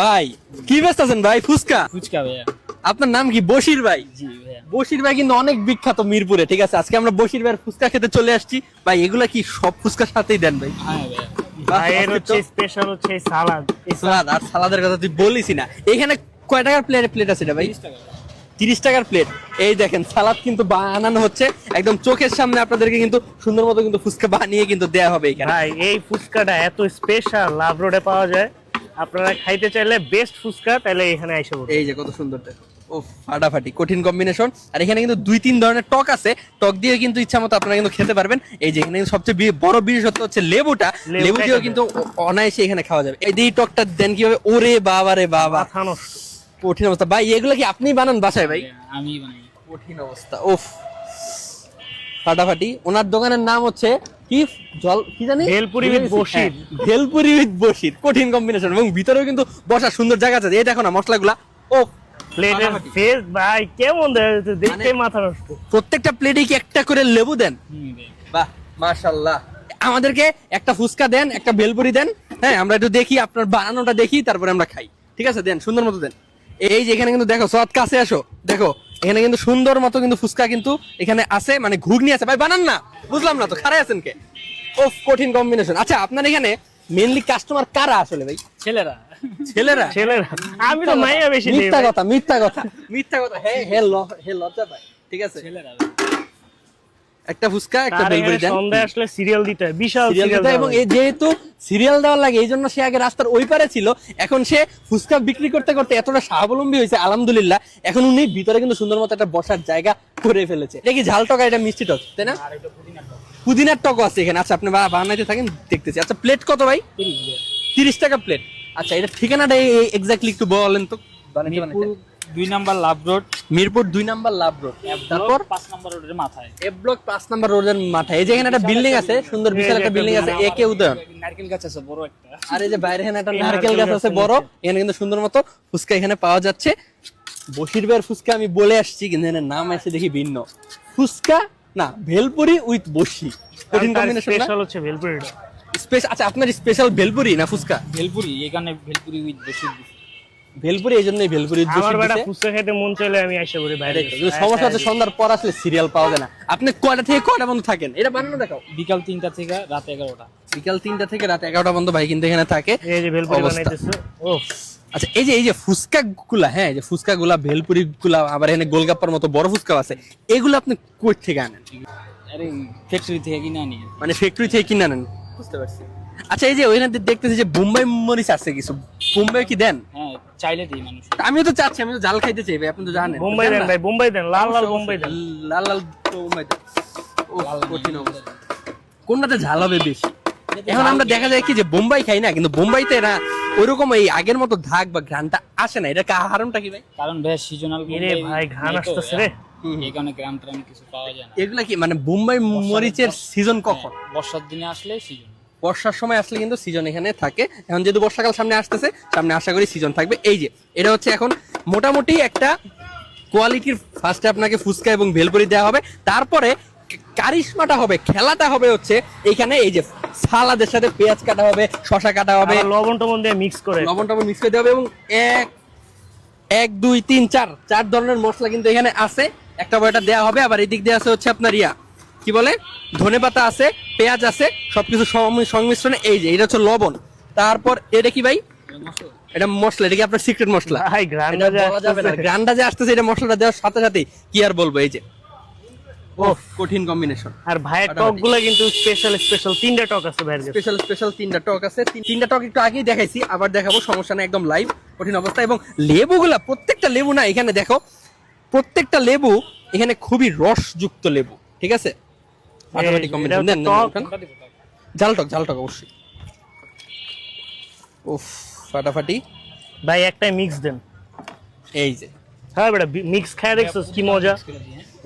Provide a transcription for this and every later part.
ভাই কি ব্যস্ত আছেন ভাই? ফুচকা? ফুচকা ভাইয়া। আপনার নাম কি? বশির ভাই? বশির ভাই কিন্তু অনেক বিখ্যাত মিরপুরে ঠিক আছে? আজকে আমরা বশির ভাইয়ের ফুচকা খেতে চলে আসছি। ভাই এগুলা কি সব ফুচকার সাথেই দেন ভাই? হ্যাঁ ভাইয়ের হচ্ছে স্পেশাল হচ্ছে সালাদ সালাদ আর সালাদের কথা তুই বলিস না। এখানে কয় টাকার প্লেট প্লেট আছে এটা ভাই? তিরিশ টাকার প্লেট এই দেখেন সালাদ কিন্তু বানানো হচ্ছে। একদম চোখের সামনে আপনাদেরকে কিন্তু সুন্দর মতো কিন্তু ফুচকা বানিয়ে কিন্তু দেয়া হবে এখানে। ভাই এই ফুচকাটা এত স্পেশাল লাভ রোডে পাওয়া যায়। আপনারা খাইতে চাইলে বেস্ট ফুচকা তাহলে এখানে আইসা এই যে কত সুন্দর ও ফাটাফাটি কঠিন কম্বিনেশন আর এখানে কিন্তু দুই তিন ধরনের টক আছে। টক দিয়ে কিন্তু ইচ্ছা মতো আপনারা কিন্তু খেতে পারবেন। এই যে এখানে কিন্তু সবচেয়ে বড় বিশেষত্ব হচ্ছে লেবুটা। লেবু দিয়েও কিন্তু অনায়াসে এখানে খাওয়া যাবে। এই দিয়ে টকটা দেন কীভাবে? ওরে বাবা রে বাবা। কঠিন অবস্থা। ভাই এগুলো কি আপনি বানান বাসায় ভাই? আমি বানাই। কঠিন অবস্থা। উফ। ফাটাফাটি। ওনার দোকানের নাম হচ্ছে কি জল কি জানি? ভেলপুরি with বশির। হ্যাঁ, ভেলপুরি উইথ বসির। কঠিন কম্বিনেশন এবং ভিতরেও কিন্তু বসার সুন্দর জায়গা আছে। এই দেখো না মশলাগুলা। ও প্লেটের ফেস ভাই কেমন দেখা দেখতে মানে- মাথা নষ্ট। প্রত্যেকটা প্লেটে কি একটা করে লেবু দেন? বাহ মাশাল্লাহ আমাদেরকে একটা ফুচকা দেন একটা ভেলপুরি দেন। হ্যাঁ আমরা একটু দেখি আপনার বানানোটা দেখি তারপরে আমরা খাই। ঠিক আছে দেন সুন্দর মতো দেন। এই যে এখানে কিন্তু দেখো সৎ কাছে আসো। দেখো এখানে কিন্তু সুন্দর মতো কিন্তু ফুচকা কিন্তু এখানে আছে মানে ঘুগনি আছে। ভাই বানান না। বুঝলাম না তো খারাই আছেন কে? ও কঠিন কম্বিনেশন আচ্ছা আপনার এখানে মেইনলি কাস্টমার কারা আসলে ভাই? ছেলেরা। ছেলেরা? ছেলেরা। আমি তো মাইয়া বেশি মিথ্যা কথা মিথ্যা কথা মিথ্যা কথা। হে হে ল- হে লজ্জা পায়। ঠিক আছে? ছেলেরা। একটা ফুচকা একটা তার দেন। সন্ধ্যায় আসলে সিরিয়াল দিতে বিশাল সিরিয়াল এবং এই যেহেতু সিরিয়াল দেওয়ার লাগে এই জন্য সে আগে রাস্তার ওই পারে ছিল। এখন সে ফুচকা বিক্রি করতে করতে এতটা স্বাবলম্বী হয়েছে আলহামদুলিল্লাহ। এখন উনি ভিতরে কিন্তু সুন্দর মতো একটা বসার জায়গা করে ফেলেছে। এটা কি ঝাল টক এটা মিষ্টি টক তাই না? পুদিনার টকও আছে এখানে। আচ্ছা আপনি বা- বানাইতে থাকেন দেখতেছি। আচ্ছা প্লেট কত ভাই? তিরিশ টাকা প্লেট আচ্ছা এটা ঠিকানাটা এক্স্যাক্টলি একটু বলেন তো। বানাইতে বানাইতে। দুই নাম্বার লাভ রোড। মিরপুর দুই নাম্বার লাভ রোড। তারপর? পাঁচ নাম্বার রোডের মাথায়। এ ব্লক পাঁচ নাম্বার রোডের মাথায়। এই যে এখানে একটা বিল্ডিং আছে সুন্দর বিশাল একটা বিল্ডিং আছে একে উদয়ন। নারকেল গাছ আছে বড় একটা। আর এই যে বাইরে এখানে একটা নারকেল গাছ আছে বড়। এখানে কিন্তু সুন্দর মতো ফুচকা এখানে পাওয়া যাচ্ছে। ভাইয়ের ফুচকা আমি বলে আসছি কিন্তু এখানে নাম আছে দেখি ভিন্ন। ফুচকা? না ভেলপুরি উইথ বসি। কঠিন কম্বিনেশন স্পেশাল হচ্ছে ভেলপুরিটা স্পেশাল আচ্ছা আপনার স্পেশাল ভেলপুরি না ফুচকা? ভেলপুরি এখানে ভেলপুরি উইথ বসে ভেলপুরি এই জন্যই ভেলপুরি আমার বেটা। ফুচকা খেতে মন চাইলে আমি আইসা বাইরে। সমস্যা হচ্ছে সন্ধ্যার পর আসলে সিরিয়াল পাওয়া যায় না। আপনি কয়টা থেকে কয়টা বন্ধ থাকেন? এটা বানানো দেখাও। বিকাল তিনটা থেকে রাত এগারোটা। বিকাল তিনটা থেকে রাত এগারোটা বন্ধ ভাই কিন্তু এখানে থাকে। এই যে ভেলপুরি। বানাইতেছে ও আচ্ছা এই যে এই যে ফুচকা গুলা হ্যাঁ এই যে ফুচকা গুলা ভেলপুরি গুলা আবার এখানে গোলগাপ্পার মতো বড় ফুচকা আছে এগুলো আপনি কই থেকে আনেন? আরে ফ্যাক্টরি থেকে কিনে আনি। মানে ফ্যাক্টরি থেকে কিনে আনেন? বুঝতে পারছি। আচ্ছা এই যে ওইখানে দেখতেছি যে বোম্বাই মরিচ আছে কিছু। বোম্বাই কি দেন? হ্যাঁ চাইলে দিই মানুষ। আমিও তো চাচ্ছি আমি তো জাল খাইতে চাই ভাই আপনি তো জানেন। বোম্বাই দেন ভাই বোম্বাই দেন লাল লাল বোম্বাই দেন। লাল লাল বোম্বাই দেন। ও কঠিন অবস্থা। কোনটাতে ঝাল হবে বেশি? এখন আমরা দেখা যায় কি যে বোম্বাই খাই না কিন্তু বোম্বাইতে না ওইরকম এই আগের মতো ধাক বা ঘ্রানটা আসে না। এটা কারণটা কি ভাই? কারণ ভাই সিজনাল এরে ভাই ঘ্রাণ আসতেছে রে। এই কারণে গ্রাম ট্রাম কিছু পাওয়া যায় না। এগুলা কি মানে বোম্বাই মরিচের সিজন কখন? হ্যাঁ, বর্ষার দিনে আসলে সিজন বর্ষার সময় আসলে কিন্তু সিজন এখানে থাকে। এখন যেহেতু বর্ষাকাল সামনে আসতেছে সামনে আশা করি সিজন থাকবে। এই যে এটা হচ্ছে এখন মোটামুটি একটা কোয়ালিটির ফার্স্টে আপনাকে ফুচকা এবং ভেলপুরি দেওয়া হবে। তারপরে কারিশমাটা হবে খেলাটা হবে হচ্ছে এখানে এই যে সালাদের সাথে পেঁয়াজ কাটা হবে শশা কাটা হবে। লবণ টবণ দিয়ে মিক্স করে। লবণ টবণ মিক্স করে দেওয়া হবে এবং এক এক দুই তিন চার চার ধরনের মশলা কিন্তু এখানে আছে। একটা বড়টা দেওয়া হবে আবার এদিক দিয়ে আছে হচ্ছে আপনার ইয়া। কি বলে? ধনে পাতা আছে পেঁয়াজ আছে সবকিছু সংমিশ্রণে এই যে এটা হচ্ছে লবণ। তারপর এটা কি ভাই? এটা মশলা এটা কি আপনার সিক্রেট মশলা? না। গ্রান্ডা যে আসতেছে এটা মশলাটা দেওয়ার সাথে সাথে কি আর বলব এই যে? কঠিন কম্বিনেশন আর ভাইয়ের কিন্তু স্পেশাল স্পেশাল তিনটা টক আছে ভাইয়ের স্পেশাল স্পেশাল তিনটা টক আছে। তিনটা টক একটু আগেই দেখাইছি আবার দেখাবো সমস্যা নেই একদম লাইভ কঠিন অবস্থা। এবং লেবুগুলা প্রত্যেকটা লেবু না এখানে দেখো প্রত্যেকটা লেবু এখানে খুবই রসযুক্ত লেবু ঠিক আছে? এই, দেন, টক। টক অবশ্যই। উফ ফাটাফাটি। ভাই একটাই মিক্স দেন। এই যে। হ্যাঁ বেটা মিক্স খায় দেখছ কি মজা?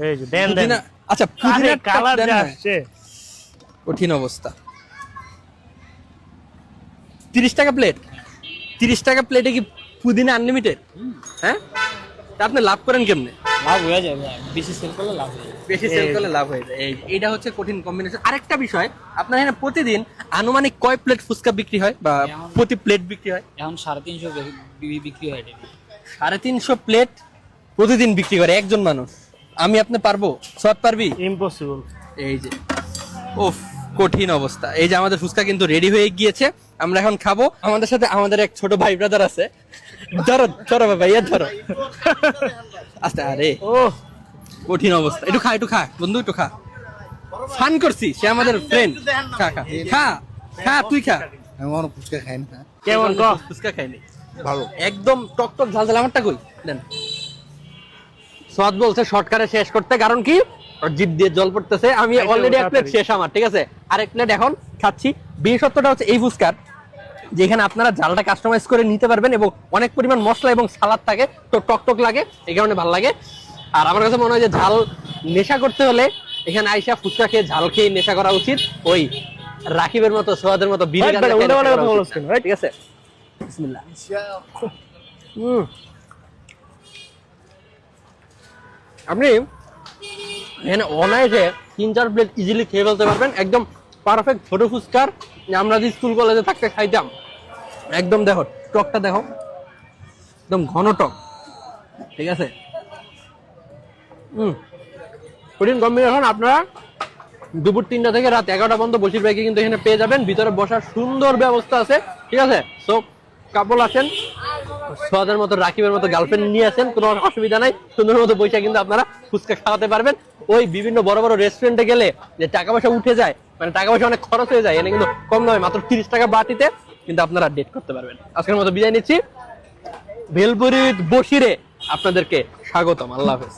এই যে দেন দেন। আচ্ছা পুদিনার টক কালার যা আসছে। কঠিন অবস্থা। তিরিশ টাকা প্লেট তিরিশ টাকা প্লেটে কি পুদিনা আনলিমিটেড হ্যাঁ? তা আপনি লাভ করেন কেমনে? লাভ হয়ে যায় ভাই বেশি সেল করলে লাভ হয়ে যায় বেশি সেল করলে লাভ হয়ে যায়। এই এইটা হচ্ছে কঠিন কম্বিনেশন আরেকটা বিষয় আপনার এখানে প্রতিদিন আনুমানিক কয় প্লেট ফুচকা বিক্রি হয় বা প্রতি প্লেট বিক্রি হয়? এখন সাড়ে তিনশো বিক্রি হয় সাড়ে তিনশো প্লেট প্রতিদিন বিক্রি করে একজন মানুষ। আমি আপনি পারব? সৎ পারবি? ইম্পসিবল এই যে উফ কঠিন অবস্থা। এই যে আমাদের ফুচকা কিন্তু রেডি হয়ে গিয়েছে আমরা এখন খাব। আমাদের সাথে আমাদের এক ছোট ভাই ব্রাদার আছে। ধরো ধরো ভাইয়া ধরো। আস্তে আরে। ও কঠিন অবস্থা। একটু খা একটু খা। বন্ধু একটু খা। ফান করছি সে আমাদের ফ্রেন্ড খা খা। খা খা তুই খা। আমি অনেক ফুচকা খাই না। কেমন ক? ফুচকা খাইনি। ভালো। একদম টক টক ঝাল ঝাল। আমারটা কই? দেন। সোয়াদ বলছে শর্টকারে শেষ করতে। কারণ কি? জিভ দিয়ে জল পড়তেছে। আমি অলরেডি এক প্লেট শেষ আমার ঠিক আছে? আর এক প্লেট এখন খাচ্ছি। বিশেষত্বটা হচ্ছে এই ফুচকার যেখানে আপনারা ঝালটা কাস্টমাইজ করে নিতে পারবেন এবং অনেক পরিমাণ মশলা এবং সালাদ থাকে তো টক টক লাগে এই কারণে ভালো লাগে। আর আমার কাছে মনে হয় যে ঝাল নেশা করতে হলে এখানে আইসা ফুচকা খেয়ে ঝাল খেয়ে নেশা করা উচিত। ওই রাকিবের মতো সোয়াদের মতো বিড়ি? ঠিক আছে। বিসমিল্লাহ। আপনি এখানে অনায়াসে তিন চার প্লেট ইজিলি খেয়ে ফেলতে পারবেন। একদম পারফেক্ট ছোট ফুচকার। আমরা যে স্কুল কলেজে থাকতে খাইতাম একদম দেখো টকটা দেখো একদম ঘন টক ঠিক আছে? কঠিন কম্বিনেশন আপনারা। দুপুর তিনটা থেকে রাত এগারোটা পর্যন্ত বসির ব্যাগে কিন্তু এখানে পেয়ে যাবেন। ভিতরে বসার সুন্দর ব্যবস্থা আছে। ঠিক আছে? সো কাপল আসেন সোয়াদের মতো, রাকিবের মতো গার্লফ্রেন্ড নিয়ে আসেন কোনো অসুবিধা নাই। সুন্দর মতো পয়সা কিন্তু আপনারা ফুচকা খাওয়াতে পারবেন। ওই বিভিন্ন বড় বড় রেস্টুরেন্টে গেলে যে টাকা পয়সা উঠে যায় মানে টাকা পয়সা অনেক খরচ হয়ে যায়, এনে কিন্তু কম দামে মাত্র তিরিশ টাকা বাটিতে কিন্তু আপনারা ডেট করতে পারবেন। আজকের মতো বিদায় নিচ্ছি। ভেলপুরি বসিরে আপনাদেরকে স্বাগতম। আল্লাহ হাফেজ।